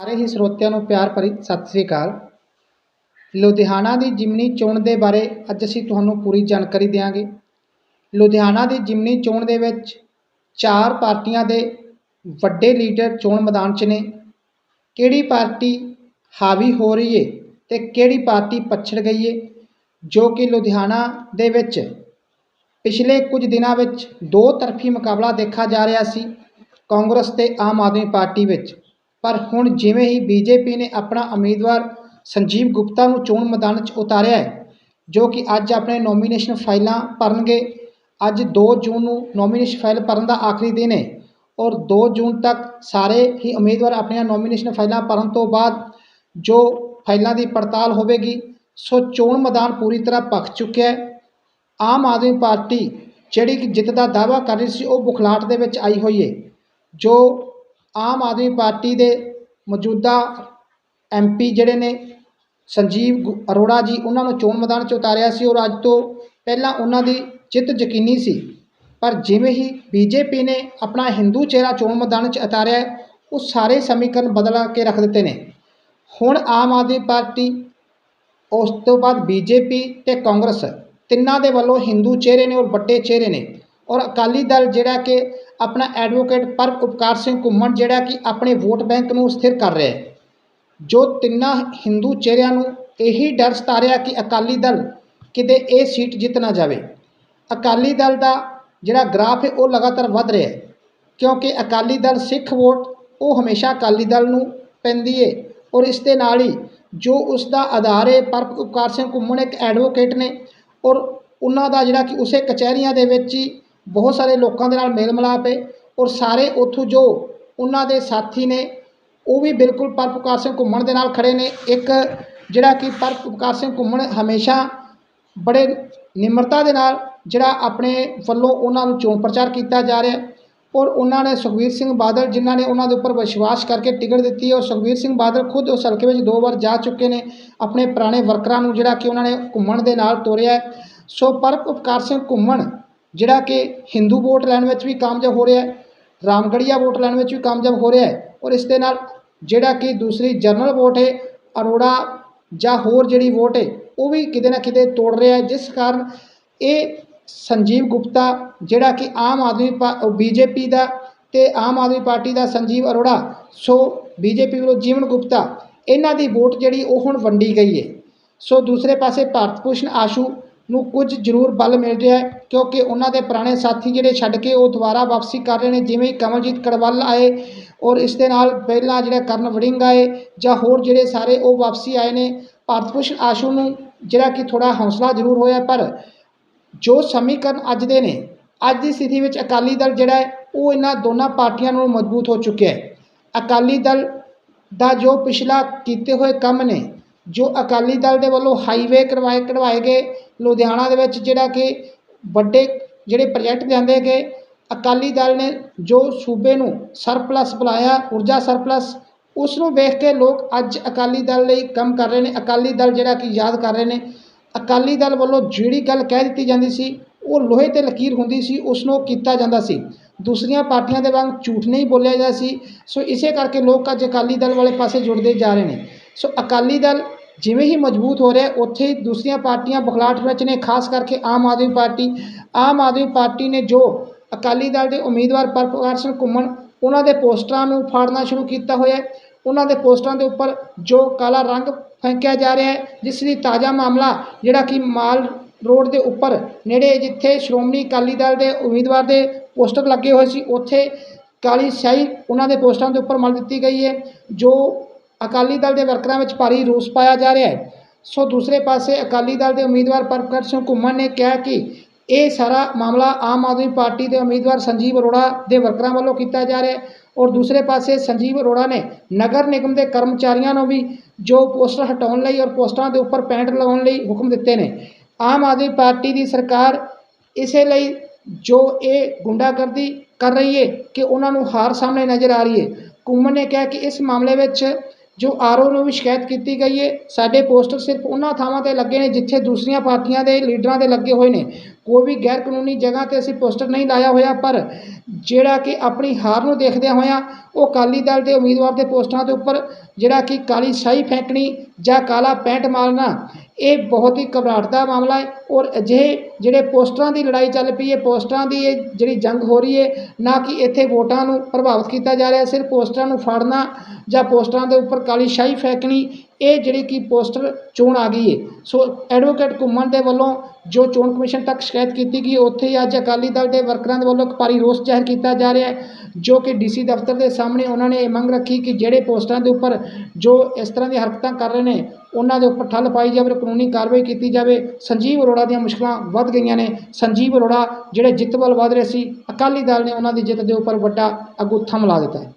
ਸਾਰੇ ਹੀ ਸਰੋਤਿਆਂ ਨੂੰ ਪਿਆਰ ਭਰੀ ਸਤਿ ਸ੍ਰੀ ਅਕਾਲ। ਲੁਧਿਆਣਾ ਦੀ ਜਿਮਨੀ ਚੋਣ ਦੇ ਬਾਰੇ ਅੱਜ ਅਸੀਂ ਤੁਹਾਨੂੰ ਪੂਰੀ ਜਾਣਕਾਰੀ ਦਿਆਂਗੇ। ਲੁਧਿਆਣਾ ਦੀ ਜਿਮਨੀ ਚੋਣ ਦੇ ਵਿੱਚ ਚਾਰ ਪਾਰਟੀਆਂ ਦੇ ਵੱਡੇ ਲੀਡਰ ਚੋਣ ਮੈਦਾਨ 'ਚ ਨੇ। ਕਿਹੜੀ ਪਾਰਟੀ ਹਾਵੀ ਹੋ ਰਹੀ ਏ ਤੇ ਕਿਹੜੀ ਪਾਰਟੀ ਪਛੜ ਗਈ ਏ, ਜੋ ਕਿ ਲੁਧਿਆਣਾ ਦੇ ਵਿੱਚ ਪਿਛਲੇ ਕੁਝ ਦਿਨਾਂ ਵਿੱਚ ਦੋ ਤਰਫੀ ਮੁਕਾਬਲਾ ਦੇਖਾ ਜਾ ਰਿਹਾ ਸੀ ਕਾਂਗਰਸ ਤੇ ਆਮ ਆਦਮੀ ਪਾਰਟੀ ਵਿੱਚ। ਪਰ ਹੁਣ ਜਿਵੇਂ ਹੀ ਬੀਜੇਪੀ ਨੇ ਆਪਣਾ ਉਮੀਦਵਾਰ ਸੰਜੀਵ ਗੁਪਤਾ ਨੂੰ ਚੋਣ ਮੈਦਾਨ 'ਚ ਉਤਾਰਿਆ ਹੈ, ਜੋ ਕਿ ਅੱਜ ਆਪਣੇ ਨੋਮੀਨੇਸ਼ਨ ਫਾਈਲਾਂ ਭਰਨਗੇ, ਅੱਜ 2 ਜੂਨ ਨੂੰ ਨੋਮੀਨੇਸ਼ਨ ਫਾਈਲ ਭਰਨ ਦਾ ਆਖਰੀ ਦਿਨ ਹੈ ਔਰ 2 ਜੂਨ ਤੱਕ ਸਾਰੇ ਹੀ ਉਮੀਦਵਾਰ ਆਪਣੀਆਂ ਨੋਮੀਨੇਸ਼ਨ ਫਾਈਲਾਂ ਭਰਨ ਤੋਂ ਬਾਅਦ ਜੋ ਫਾਈਲਾਂ ਦੀ ਪੜਤਾਲ ਹੋਵੇਗੀ, ਸੋ ਚੋਣ ਮੈਦਾਨ ਪੂਰੀ ਤਰ੍ਹਾਂ ਪੱਕ ਚੁੱਕਿਆ ਹੈ। ਆਮ ਆਦਮੀ ਪਾਰਟੀ ਜਿਹੜੀ ਕਿ ਜਿੱਤ ਦਾ ਦਾਅਵਾ ਕਰ ਰਹੀ ਸੀ, ਉਹ ਬੁਖਲਾਟ ਦੇ ਵਿੱਚ ਆਈ ਹੋਈ ਹੈ, ਜੋ ਆਮ ਆਦਮੀ ਪਾਰਟੀ ਦੇ ਮੌਜੂਦਾ ਐਮਪੀ ਜਿਹੜੇ ਨੇ, ਸੰਜੀਵ ਗੁ- ਅਰੋੜਾ ਜੀ, ਉਹਨਾਂ ਨੂੰ ਚੋਣ ਮੈਦਾਨ 'ਚ ਉਤਾਰਿਆ ਸੀ। ਔਰ ਅੱਜ ਤੋਂ ਪਹਿਲਾਂ ਉਹਨਾਂ ਦੀ ਜਿੱਤ ਯਕੀਨੀ ਸੀ। ਪਰ ਜਿਵੇਂ ਹੀ ਬੀਜੇਪੀ ਨੇ ਆਪਣਾ ਹਿੰਦੂ ਚਿਹਰਾ ਚੋਣ ਮੈਦਾਨ 'ਚ ਉਤਾਰਿਆ, ਉਹ ਸਾਰੇ ਸਮੀਕਰਨ ਬਦਲਾ ਕੇ ਰੱਖ ਦਿੱਤੇ ਨੇ। ਹੁਣ ਆਮ ਆਦਮੀ ਪਾਰਟੀ, ਉਸ ਤੋਂ ਬਾਅਦ ਬੀਜੇਪੀ ਤੇ ਕਾਂਗਰਸ ਤਿੰਨਾਂ ਦੇ ਵੱਲੋਂ ਹਿੰਦੂ ਚਿਹਰੇ ਨੇ ਔਰ ਵੱਡੇ ਚਿਹਰੇ ਨੇ। ਔਰ ਅਕਾਲੀ ਦਲ ਜਿਹੜਾ ਕਿ ਆਪਣਾ ਐਡਵੋਕੇਟ ਪਰ ਉਪਕਾਰ ਸਿੰਘ ਘੁੰਮਣ, ਜਿਹੜਾ ਕਿ ਆਪਣੇ ਵੋਟ ਬੈਂਕ ਨੂੰ ਸਥਿਰ ਕਰ ਰਿਹਾ ਹੈ। ਜੋ ਤਿੰਨਾਂ ਹਿੰਦੂ ਚਿਹਰਿਆਂ ਨੂੰ ਇਹੀ ਡਰ ਸਤਾ ਰਿਹਾ ਕਿ ਅਕਾਲੀ ਦਲ ਕਿਤੇ ਇਹ ਸੀਟ ਜਿੱਤ ਨਾ ਜਾਵੇ। ਅਕਾਲੀ ਦਲ ਦਾ ਜਿਹੜਾ ਗ੍ਰਾਫ ਹੈ, ਉਹ ਲਗਾਤਾਰ ਵੱਧ ਰਿਹਾ ਹੈ, ਕਿਉਂਕਿ ਅਕਾਲੀ ਦਲ ਸਿੱਖ ਵੋਟ, ਉਹ ਹਮੇਸ਼ਾ ਅਕਾਲੀ ਦਲ ਨੂੰ ਪੈਂਦੀ ਹੈ ਔਰ ਇਸ ਦੇ ਨਾਲ ਹੀ ਜੋ ਉਸ ਦਾ ਆਧਾਰ ਹੈ ਪਰ ਉਪਕਾਰ ਸਿੰਘ ਘੁੰਮਣ ਇੱਕ ਐਡਵੋਕੇਟ ਨੇ, ਔਰ ਉਹਨਾਂ ਦਾ ਜਿਹੜਾ ਕਿ ਉਸੇ ਕਚਹਿਰੀਆਂ ਦੇ ਵਿੱਚ ਹੀ ਬਹੁਤ ਸਾਰੇ ਲੋਕਾਂ ਦੇ ਨਾਲ ਮੇਲ ਮਿਲਾਪ ਹੈ ਔਰ ਸਾਰੇ ਉੱਥੋਂ ਜੋ ਉਹਨਾਂ ਦੇ ਸਾਥੀ ਨੇ, ਉਹ ਵੀ ਬਿਲਕੁਲ ਪਰ ਉਪਕਾਰ ਸਿੰਘ ਘੁੰਮਣ ਦੇ ਨਾਲ ਖੜੇ ਨੇ। ਇੱਕ ਜਿਹੜਾ ਕਿ ਪਰ ਉਪਕਾਰ ਸਿੰਘ ਘੁੰਮਣ ਹਮੇਸ਼ਾ ਬੜੇ ਨਿਮਰਤਾ ਦੇ ਨਾਲ ਜਿਹੜਾ ਆਪਣੇ ਵੱਲੋਂ ਉਹਨਾਂ ਨੂੰ ਚੋਣ ਪ੍ਰਚਾਰ ਕੀਤਾ ਜਾ ਰਿਹਾ ਔਰ ਉਹਨਾਂ ਨੇ ਸੁਖਬੀਰ ਸਿੰਘ ਬਾਦਲ ਜਿਨ੍ਹਾਂ ਨੇ ਉਹਨਾਂ ਦੇ ਉੱਪਰ ਵਿਸ਼ਵਾਸ ਕਰਕੇ ਟਿਕਟ ਦਿੱਤੀ ਔਰ ਸੁਖਬੀਰ ਸਿੰਘ ਬਾਦਲ ਖੁਦ ਉਸ ਹਲਕੇ ਵਿੱਚ ਦੋ ਵਾਰ ਜਾ ਚੁੱਕੇ ਨੇ, ਆਪਣੇ ਪੁਰਾਣੇ ਵਰਕਰਾਂ ਨੂੰ ਜਿਹੜਾ ਕਿ ਉਹਨਾਂ ਨੇ ਘੁੰਮਣ ਦੇ ਨਾਲ ਤੋਰਿਆ ਸੋ ਪਰ ਉਪਕਾਰ ਸਿੰਘ ਘੁੰਮਣ ਜਿਹੜਾ ਕਿ ਹਿੰਦੂ ਵੋਟ ਲੈਣ ਵਿੱਚ ਵੀ ਕਾਮਯਾਬ ਹੋ ਰਿਹਾ ਹੈ ਰਾਮਗੜੀਆ ਵੋਟ ਲੈਣ ਵਿੱਚ ਵੀ ਕਾਮਯਾਬ ਹੋ ਰਿਹਾ ਹੈ ਔਰ ਇਸ ਦੇ ਨਾਲ ਜਿਹੜਾ ਕਿ ਦੂਸਰੀ ਜਨਰਲ ਵੋਟ ਹੈ, ਅਰੋੜਾ ਜਾਂ ਹੋਰ ਜਿਹੜੀ ਵੋਟ ਹੈ, ਉਹ ਵੀ ਕਿਤੇ ਨਾ ਕਿਤੇ ਤੋੜ ਰਿਹਾ ਹੈ, ਜਿਸ ਕਾਰਨ ਇਹ ਸੰਜੀਵ ਗੁਪਤਾ ਜਿਹੜਾ ਕਿ ਆਮ ਆਦਮੀ ਬੀਜੇਪੀ ਦਾ ਤੇ ਆਮ ਆਦਮੀ ਪਾਰਟੀ ਦਾ ਸੰਜੀਵ ਅਰੋੜਾ, ਸੋ ਬੀਜੇਪੀ ਵੱਲੋਂ ਜੀਵਨ ਗੁਪਤਾ, ਇਹਨਾਂ ਦੀ ਵੋਟ ਜਿਹੜੀ ਉਹ ਹੁਣ ਵੰਡੀ ਗਈ ਹੈ। ਸੋ ਦੂਸਰੇ ਪਾਸੇ ਭਾਰਤ ਭੂਸ਼ਣ ਆਸ਼ੂ ਨੂੰ ਕੁਝ ਜ਼ਰੂਰ ਬਲ ਮਿਲ ਰਿਹਾ ਹੈ, ਕਿਉਂਕਿ ਉਹਨਾਂ ਦੇ ਪੁਰਾਣੇ ਸਾਥੀ ਜਿਹੜੇ ਛੱਡ ਕੇ ਉਹ ਦੁਬਾਰਾ ਵਾਪਸੀ ਕਰ ਰਹੇ ਨੇ, ਜਿਵੇਂ ਕਮਲਜੀਤ ਕੜਵੱਲ ਆਏ ਔਰ ਇਸ ਦੇ ਨਾਲ ਪਹਿਲਾਂ ਜਿਹੜਾ ਕਰਨ ਵੜਿੰਗ ਆਏ ਜਾਂ ਹੋਰ ਜਿਹੜੇ ਸਾਰੇ ਉਹ ਵਾਪਸੀ ਆਏ ਨੇ, ਭਾਰਤ ਭੂਸ਼ਣ ਆਸ਼ੂ ਨੂੰ ਜਿਹੜਾ ਕਿ ਥੋੜਾ ਹੌਸਲਾ ਜ਼ਰੂਰ ਹੋਇਆ, ਪਰ ਜੋ ਸਮੀਕਰਨ ਅੱਜ ਦੇ ਨੇ, ਅੱਜ ਦੀ ਸਥਿਤੀ ਵਿੱਚ ਅਕਾਲੀ ਦਲ ਜਿਹੜਾ ਹੈ, ਉਹ ਇਹਨਾਂ ਦੋਨਾਂ ਪਾਰਟੀਆਂ ਨੂੰ ਮਜ਼ਬੂਤ ਹੋ ਚੁੱਕਿਆ ਹੈ। ਅਕਾਲੀ ਦਲ ਦਾ ਜੋ ਪਿਛਲਾ ਕੀਤੇ ਹੋਏ ਕੰਮ ਨੇ, ਜੋ ਅਕਾਲੀ ਦਲ ਦੇ ਵੱਲੋਂ ਹਾਈਵੇ ਕਰਵਾਏ ਕਰਵਾਏ ਗਏ ਲੁਧਿਆਣਾ ਦੇ ਵਿੱਚ ਜਿਹੜਾ ਕਿ ਵੱਡੇ ਜਿਹੜੇ ਪ੍ਰੋਜੈਕਟ ਲਿਆਂਦੇ ਗਏ, ਅਕਾਲੀ ਦਲ ਨੇ ਜੋ ਸੂਬੇ ਨੂੰ ਸਰਪਲਸ ਬੁਲਾਇਆ ਊਰਜਾ ਸਰਪਲਸ ਉਸ ਨੂੰ ਵੇਖ ਕੇ ਲੋਕ ਅੱਜ ਅਕਾਲੀ ਦਲ ਲਈ ਕੰਮ ਕਰ ਰਹੇ ਨੇ। ਅਕਾਲੀ ਦਲ ਜਿਹੜਾ ਕਿ ਯਾਦ ਕਰ ਰਹੇ ਨੇ, ਅਕਾਲੀ ਦਲ ਵੱਲੋਂ ਜਿਹੜੀ ਗੱਲ ਕਹਿ ਦਿੱਤੀ ਜਾਂਦੀ ਸੀ, ਉਹ ਲੋਹੇ ਤੇ ਲਕੀਰ ਹੁੰਦੀ ਸੀ ਉਸ ਨੂੰ ਕੀਤਾ ਜਾਂਦਾ ਸੀ। ਦੂਸਰੀਆਂ ਪਾਰਟੀਆਂ ਦੇ ਵਾਂਗ ਝੂਠ ਨਹੀਂ ਬੋਲਿਆ ਜਾਂਦਾ ਸੀ। ਸੋ ਇਸੇ ਕਰਕੇ ਲੋਕ ਅੱਜ ਅਕਾਲੀ ਦਲ ਵਾਲੇ ਪਾਸੇ ਜੁੜਦੇ ਜਾ ਰਹੇ ਨੇ। ਸੋ ਅਕਾਲੀ ਦਲ ਜਿਵੇਂ ਹੀ ਮਜ਼ਬੂਤ ਹੋ ਰਿਹਾ ਉੱਥੇ ਹੀ ਦੂਸਰੀਆਂ ਪਾਰਟੀਆਂ ਬਖਲਾਟ ਵਿੱਚ ਨੇ, ਖਾਸ ਕਰਕੇ ਆਮ ਆਦਮੀ ਪਾਰਟੀ। ਆਮ ਆਦਮੀ ਪਾਰਟੀ ਨੇ ਜੋ ਅਕਾਲੀ ਦਲ ਦੇ ਉਮੀਦਵਾਰ ਪਰਪਕਾਰ ਸਿੰਘ ਘੁੰਮਣ, ਉਹਨਾਂ ਦੇ ਪੋਸਟਰਾਂ ਨੂੰ ਫਾੜਨਾ ਸ਼ੁਰੂ ਕੀਤਾ ਹੋਇਆ ਹੈ। ਉਹਨਾਂ ਦੇ ਪੋਸਟਰਾਂ ਦੇ ਉੱਪਰ ਜੋ ਕਾਲਾ ਰੰਗ ਫੈਂਕਿਆ ਜਾ ਰਿਹਾ ਹੈ, ਜਿਸ ਦੀ ਤਾਜ਼ਾ ਮਾਮਲਾ ਜਿਹੜਾ ਕਿ ਮਾਲ ਰੋਡ ਦੇ ਉੱਪਰ ਨੇੜੇ ਜਿੱਥੇ ਸ਼੍ਰੋਮਣੀ ਅਕਾਲੀ ਦਲ ਦੇ ਉਮੀਦਵਾਰ ਦੇ ਪੋਸਟਰ ਲੱਗੇ ਹੋਏ ਸੀ, ਉੱਥੇ ਕਾਲੀ ਸ਼ਾਹੀ ਉਹਨਾਂ ਦੇ ਪੋਸਟਰਾਂ ਦੇ ਉੱਪਰ ਮਲ ਦਿੱਤੀ ਗਈ ਹੈ, ਜੋ ਅਕਾਲੀ ਦਲ ਦੇ ਵਰਕਰਾਂ ਵਿੱਚ ਭਾਰੀ ਰੋਸ ਪਾਇਆ ਜਾ ਰਿਹਾ ਹੈ। ਸੋ ਦੂਸਰੇ ਪਾਸੇ ਅਕਾਲੀ ਦਲ ਦੇ ਉਮੀਦਵਾਰ ਪਰਪਕਾਰ ਸਿੰਘ ਘੁੰਮਣ ਨੇ ਕਿਹਾ ਕਿ ਇਹ ਸਾਰਾ ਮਾਮਲਾ ਆਮ ਆਦਮੀ ਪਾਰਟੀ ਦੇ ਉਮੀਦਵਾਰ ਸੰਜੀਵ ਅਰੋੜਾ ਦੇ ਵਰਕਰਾਂ ਵੱਲੋਂ ਕੀਤਾ ਜਾ ਰਿਹਾ ਹੈ ਔਰ ਦੂਸਰੇ ਪਾਸੇ ਸੰਜੀਵ ਅਰੋੜਾ ਨੇ ਨਗਰ ਨਿਗਮ ਦੇ ਕਰਮਚਾਰੀਆਂ ਨੂੰ ਵੀ ਜੋ ਪੋਸਟਰ ਹਟਾਉਣ ਲਈ ਔਰ ਪੋਸਟਰਾਂ ਦੇ ਉੱਪਰ ਪੈਂਟ ਲਗਾਉਣ ਲਈ ਹੁਕਮ ਦਿੱਤੇ ਨੇ। ਆਮ ਆਦਮੀ ਪਾਰਟੀ ਦੀ ਸਰਕਾਰ ਇਸੇ ਲਈ ਜੋ ਇਹ ਗੁੰਡਾਗਰਦੀ ਕਰ ਰਹੀ ਹੈ ਕਿ ਉਹਨਾਂ ਨੂੰ ਹਾਰ ਸਾਹਮਣੇ ਨਜ਼ਰ ਆ ਰਹੀ ਹੈ। ਘੁੰਮਣ ਨੇ ਕਿਹਾ ਕਿ ਇਸ ਮਾਮਲੇ ਵਿੱਚ ਜੋ ਆਰਓ ਨੂੰ ਵੀ ਸ਼ਿਕਾਇਤ ਕੀਤੀ ਗਈ ਹੈ, ਸਾਡੇ ਪੋਸਟਰ ਸਿਰਫ ਉਹਨਾਂ ਥਾਵਾਂ ਤੇ ਲੱਗੇ ਨੇ ਜਿੱਥੇ ਦੂਸਰੀਆਂ ਪਾਰਟੀਆਂ ਦੇ ਲੀਡਰਾਂ ਦੇ ਲੱਗੇ ਹੋਏ ਨੇ। ਕੋਈ ਵੀ ਗੈਰ ਕਾਨੂੰਨੀ ਜਗ੍ਹਾ ਤੇ ਅਸੀਂ ਪੋਸਟਰ ਨਹੀਂ ਲਾਇਆ ਹੋਇਆ, ਪਰ ਜਿਹੜਾ ਕਿ ਆਪਣੀ ਹਾਰ ਨੂੰ ਦੇਖਦਿਆਂ ਹੋਇਆਂ ਉਹ ਅਕਾਲੀ ਦਲ ਦੇ ਉਮੀਦਵਾਰ ਦੇ ਪੋਸਟਰਾਂ ਦੇ ਉੱਪਰ ਜਿਹੜਾ ਕਿ ਕਾਲੀ ਸ਼ਾਹੀ ਫੈਂਕਣੀ ਜਾਂ ਕਾਲਾ ਪੈਂਟ ਮਾਰਨਾ, ਇਹ ਬਹੁਤ ਹੀ ਘਬਰਾਹਟ ਦਾ ਮਾਮਲਾ ਹੈ। ਔਰ ਅਜਿਹੇ ਜਿਹੜੇ ਪੋਸਟਰਾਂ ਦੀ ਲੜਾਈ ਚੱਲ ਪਈ ਹੈ ਪੋਸਟਰਾਂ ਦੀ ਇਹ ਜਿਹੜੀ ਜੰਗ ਹੋ ਰਹੀ ਹੈ, ਨਾ ਕਿ ਇੱਥੇ ਵੋਟਾਂ ਨੂੰ ਪ੍ਰਭਾਵਿਤ ਕੀਤਾ ਜਾ ਰਿਹਾ, ਸਿਰਫ ਪੋਸਟਰਾਂ ਨੂੰ ਫਾੜਨਾ ਜਾਂ ਪੋਸਟਰਾਂ ਦੇ ਉੱਪਰ ਕਾਲੀ ਸ਼ਾਹੀ ਫੈਕਣੀ, ਇਹ ਜਿਹੜੀ ਕਿ ਪੋਸਟਰ ਚੋਣ ਆ ਗਈ ਹੈ। ਸੋ ਐਡਵੋਕੇਟ ਘੁੰਮਣ ਦੇ ਵੱਲੋਂ ਜੋ ਚੋਣ ਕਮਿਸ਼ਨ ਤੱਕ ਸ਼ਿਕਾਇਤ ਕੀਤੀ ਗਈ, ਉੱਥੇ ਹੀ ਅੱਜ ਅਕਾਲੀ ਦਲ ਦੇ ਵਰਕਰਾਂ ਦੇ ਵੱਲੋਂ ਇੱਕ ਭਾਰੀ ਰੋਸ ਜ਼ਾਹਿਰ ਕੀਤਾ ਜਾ ਰਿਹਾ ਹੈ, ਜੋ ਕਿ ਡੀਸੀ ਦਫ਼ਤਰ ਦੇ ਸਾਹਮਣੇ ਉਹਨਾਂ ਨੇ ਇਹ ਮੰਗ ਰੱਖੀ ਕਿ ਜਿਹੜੇ ਪੋਸਟਰਾਂ ਦੇ ਉੱਪਰ ਜੋ ਇਸ ਤਰ੍ਹਾਂ ਦੀਆਂ ਹਰਕਤਾਂ ਕਰ ਰਹੇ ਨੇ, ਉਹਨਾਂ ਦੇ ਉੱਪਰ ਠੱਲ ਪਾਈ ਜਾਵੇ ਕਾਨੂੰਨੀ ਕਾਰਵਾਈ ਕੀਤੀ ਜਾਵੇ। ਸੰਜੀਵ ਅਰੋੜਾ ਦੀਆਂ ਮੁਸ਼ਕਲਾਂ ਵੱਧ ਗਈਆਂ ਨੇ। ਸੰਜੀਵ ਅਰੋੜਾ, ਜਿਹੜੇ ਜਿੱਤ ਵੱਲ ਵਧ ਰਹੇ ਸੀ, ਅਕਾਲੀ ਦਲ ਨੇ ਉਹਨਾਂ ਦੀ ਜਿੱਤ ਦੇ ਉੱਪਰ ਵੱਡਾ ਅਗੂਥਾ ਮਿਲਾ ਦਿੱਤਾ ਹੈ।